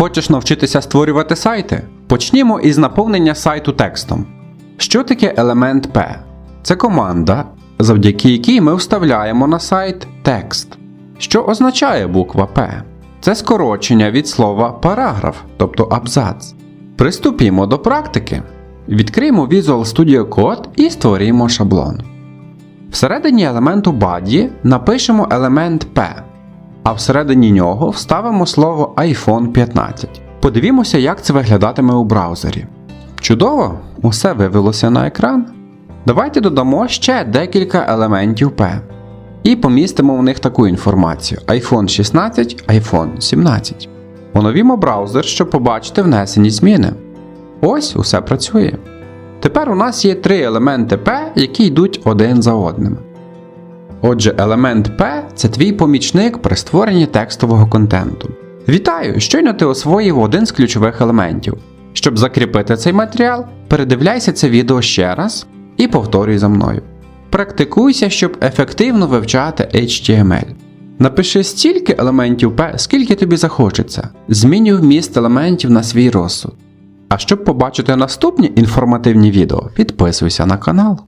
Хочеш навчитися створювати сайти? Почнімо із наповнення сайту текстом. Що таке елемент P? Це команда, завдяки якій ми вставляємо на сайт текст. Що означає буква P? Це скорочення від слова параграф, тобто абзац. Приступімо до практики. Відкриємо Visual Studio Code і створімо шаблон. Всередині елементу body напишемо елемент P, а всередині нього вставимо слово iPhone 15. Подивімося, як це виглядатиме у браузері. Чудово! Усе вивелося на екран. Давайте додамо ще декілька елементів P. І помістимо в них таку інформацію: iPhone 16, iPhone 17. Оновімо браузер, щоб побачити внесені зміни. Ось усе працює. Тепер у нас є три елементи P, які йдуть один за одним. Отже, елемент P це твій помічник при створенні текстового контенту. Вітаю! Щойно ти освоїв один з ключових елементів. Щоб закріпити цей матеріал, передивляйся це відео ще раз і повторюй за мною. Практикуйся, щоб ефективно вивчати HTML. Напиши стільки елементів P, скільки тобі захочеться. Змінюй вміст елементів на свій розсуд. А щоб побачити наступні інформативні відео, підписуйся на канал.